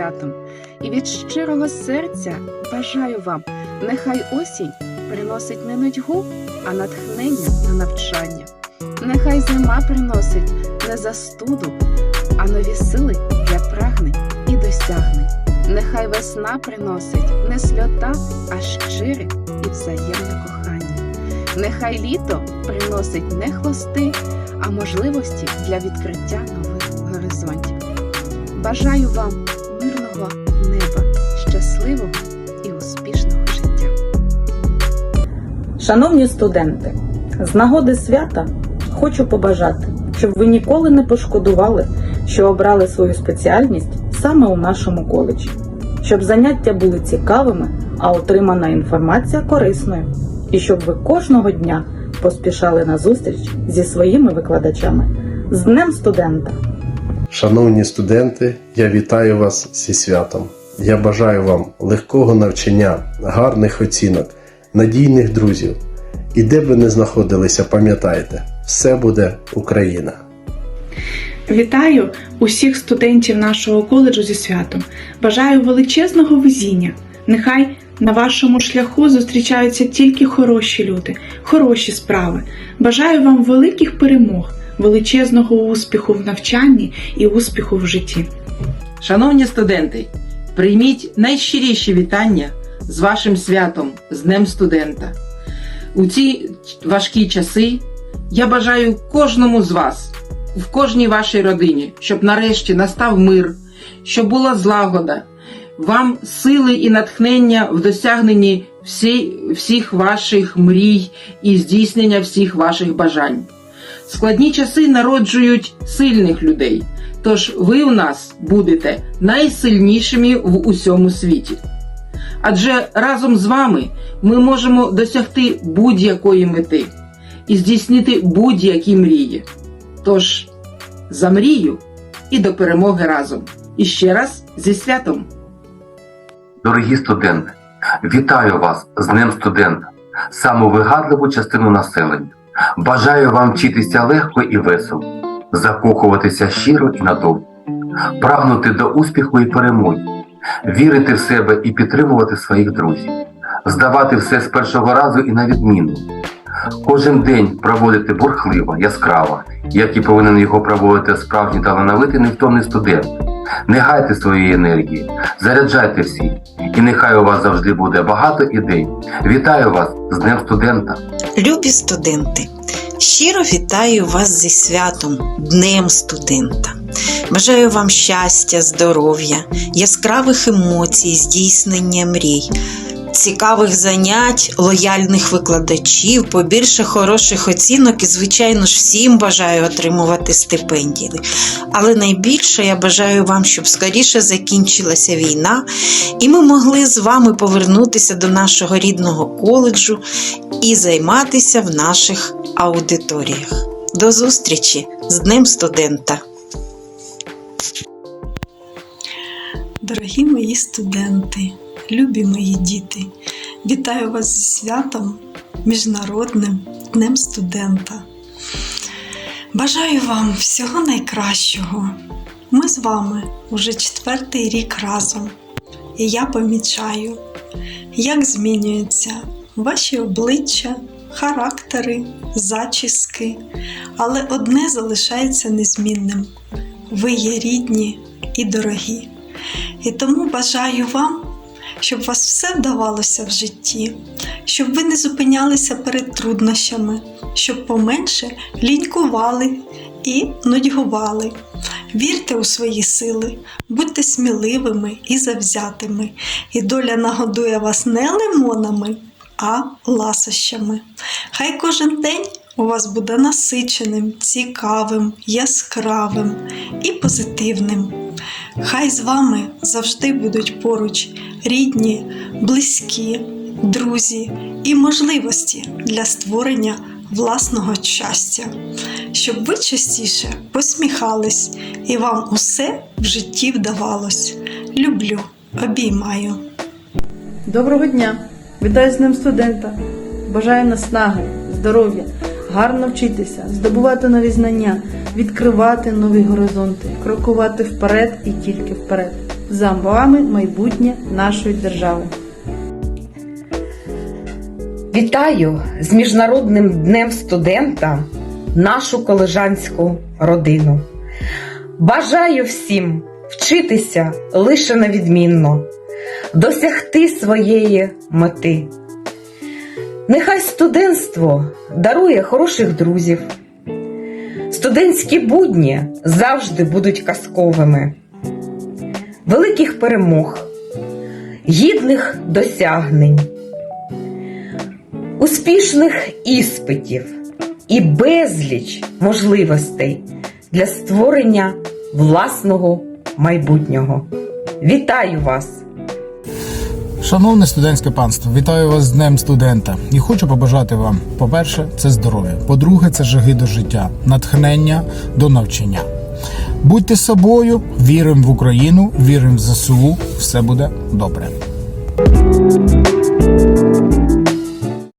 святом і від щирого серця бажаю вам, нехай осінь приносить не нудьгу, а натхнення на навчання. Нехай зима приносить не застуду, а нові сили для прагнень і досягнень. Нехай весна приносить не сльота, а щире і взаємне кохання. Нехай літо приносить не хвости, а можливості для відкриття нових горизонтів. Бажаю вам мирного неба, щасливого і успішного життя. Шановні студенти, з нагоди свята хочу побажати, щоб ви ніколи не пошкодували, що обрали свою спеціальність саме у нашому коледжі, щоб заняття були цікавими, а отримана інформація корисною, і щоб ви кожного дня поспішали на зустріч зі своїми викладачами. З Днем студента! Шановні студенти, я вітаю вас зі святом. Я бажаю вам легкого навчання, гарних оцінок, надійних друзів. І де б ви не знаходилися, пам'ятайте, все буде Україна! Вітаю усіх студентів нашого коледжу зі святом. Бажаю величезного везіння. Нехай на вашому шляху зустрічаються тільки хороші люди, хороші справи. Бажаю вам великих перемог, величезного успіху в навчанні і успіху в житті. Шановні студенти, прийміть найщиріші вітання з вашим святом, з Днем студента. У ці важкі часи я бажаю кожному з вас, в кожній вашій родині, щоб нарешті настав мир, щоб була злагода, вам сили і натхнення в досягненні всі, всіх ваших мрій і здійснення всіх ваших бажань. Складні часи народжують сильних людей, тож ви у нас будете найсильнішими в усьому світі. Адже разом з вами ми можемо досягти будь-якої мети і здійснити будь-які мрії. Тож за мрію і до перемоги разом. І ще раз зі святом! Дорогі студенти, вітаю вас з Днем студента, саму вигадливу частину населення. Бажаю вам вчитися легко і весело, закохуватися щиро і надовго, прагнути до успіху і перемоги, вірити в себе і підтримувати своїх друзів, здавати все з першого разу і на відміну. Кожен день проводити бурхливо, яскраво, як і повинен його проводити справжній талановитий невтомний студент. Не гайте своєї енергії, заряджайте всі, і нехай у вас завжди буде багато ідей. Вітаю вас з Днем студента! Любі студенти, щиро вітаю вас зі святом, Днем студента. Бажаю вам щастя, здоров'я, яскравих емоцій, здійснення мрій, цікавих занять, лояльних викладачів, побільше хороших оцінок і, звичайно ж, всім бажаю отримувати стипендії. Але найбільше я бажаю вам, щоб скоріше закінчилася війна, і ми могли з вами повернутися до нашого рідного коледжу і займатися в наших аудиторіях. До зустрічі з Днем студента! Дорогі мої студенти, любі мої діти, вітаю вас зі святом Міжнародним Днем студента. Бажаю вам всього найкращого. Ми з вами уже четвертий рік разом, і я помічаю, як змінюються ваші обличчя, характери, зачіски, але одне залишається незмінним: ви є рідні і дорогі. І тому бажаю вам, щоб вас все вдавалося в житті, щоб ви не зупинялися перед труднощами, щоб поменше лінькували і нудьгували. Вірте у свої сили, будьте сміливими і завзятими, і доля нагодує вас не лимонами, а ласощами. Хай кожен день у вас буде насиченим, цікавим, яскравим і позитивним. Хай з вами завжди будуть поруч рідні, близькі, друзі і можливості для створення власного щастя, щоб ви частіше посміхались і вам усе в житті вдавалось. Люблю, обіймаю. Доброго дня! Вітаю з Днем студента! Бажаю наснаги, здоров'я, гарно вчитися, здобувати нові знання, відкривати нові горизонти, крокувати вперед і тільки вперед. За вами майбутнє нашої держави. Вітаю з Міжнародним днем студента нашу колежанську родину. Бажаю всім вчитися лише на відмінно, досягти своєї мети. Нехай студентство дарує хороших друзів. Студентські будні завжди будуть казковими, великих перемог, гідних досягнень успішних іспитів і безліч можливостей для створення власного майбутнього. Вітаю вас! Шановне студентське панство, вітаю вас з Днем студента і хочу побажати вам, по-перше, це здоров'я. По-друге, це жаги до життя, натхнення до навчання. Будьте собою, віримо в Україну, віримо в ЗСУ, все буде добре.